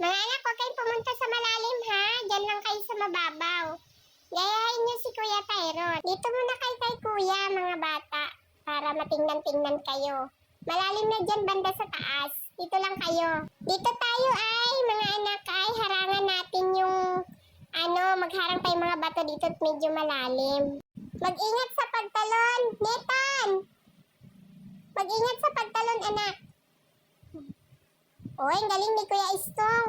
Mga anak, huwag kayong pumunta sa malalim ha. Diyan lang kayo sa mababaw. Gayahin niyo si Kuya Tyron. Dito muna kayo kay Kuya, mga bata. Para matingnan-tingnan kayo. Malalim na dyan banda sa taas. Dito lang kayo. Dito tayo ay, mga anak ay, harangan natin yung, ano, magharang tayo mga bato dito at medyo malalim. Mag-ingat sa pagtalon, Netan! Mag-ingat sa pagtalon, anak. Oy, ang galing ni Kuya Istong.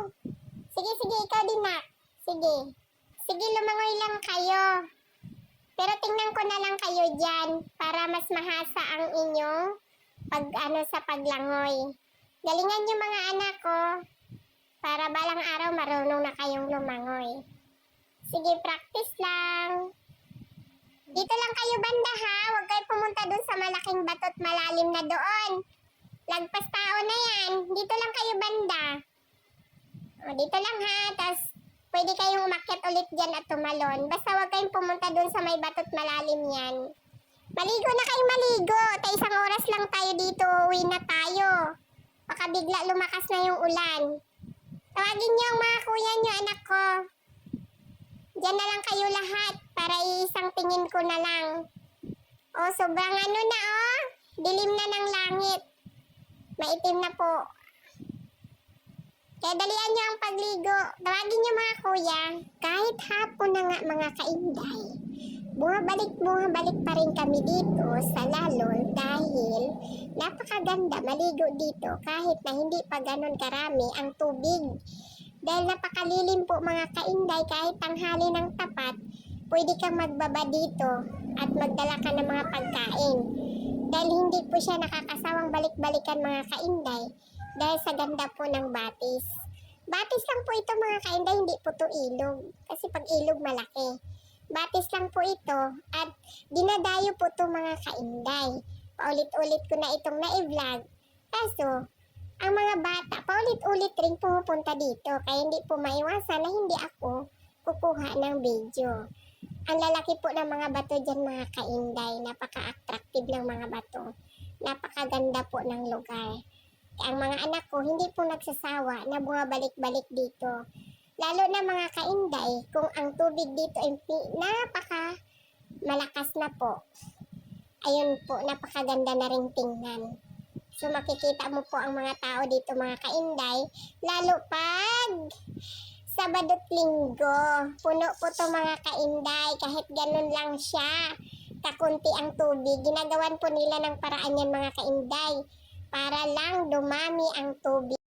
Sige, sige, ikaw din, Nak. Sige. Sige, lumangoy lang kayo. Pero tingnan ko na lang kayo dyan para mas mahasa ang inyong pag ano sa paglangoy. Galingan niyo mga anak ko para balang araw marunong na kayong lumangoy. Sige, practice lang. Dito lang kayo banda ha. Huwag kayo pumunta dun sa malaking batot malalim na doon. Lagpas tao na yan. Dito lang kayo banda. O, dito lang ha. Tapos, pwede kayong umakyat ulit dyan at tumalon. Basta huwag kayong pumunta dun sa may batot malalim yan. Maligo na kayo maligo. Ta isang oras lang tayo dito. Uwi na tayo. Baka bigla lumakas na yung ulan. Tawagin niyo ang mga kuya niyo, anak ko. Diyan na lang kayo lahat para isang tingin ko na lang. Oh, sobrang ano na oh. Dilim na ng langit. Maitim na po. Kaya dalian nyo ang pagligo. Tawagin nyo mga kuya. Kahit hapon na nga mga kainday, bumabalik bumabalik pa rin kami dito sa lalol dahil napakaganda maligo dito kahit na hindi pa ganun karami ang tubig. Dahil napakalilim po mga kainday kahit tanghali ng tapat, pwede kang magbaba dito at magdala ka ng mga pagkain. Dahil hindi po siya nakakasawang balik-balikan mga kainday dahil sa ganda po ng batis. Batis lang po ito mga kainday, hindi po to ilog. Kasi pag ilog malaki. Batis lang po ito at dinadayo po to mga kainday. Paulit-ulit ko na itong na-vlog. Kaso, ang mga bata, paulit-ulit rin pumupunta dito. Kaya hindi po maiwasan na hindi ako kukuha ng video. Ang lalaki po ng mga bato dyan mga kainday. Napaka-attractive ng mga bato. Napakaganda po ng lugar. Ang mga anak ko hindi po nagsasawa na bumabalik-balik dito. Lalo na mga kainday, kung ang tubig dito ay napaka malakas na po. Ayun po, napakaganda na rin tingnan. So makikita mo po ang mga tao dito mga kainday, lalo pag Sabado at Linggo. Puno po to mga kainday, kahit ganun lang siya. Kakunti ang tubig. Ginagawan po nila ng paraan yan mga kainday para lang dumami ang tubig.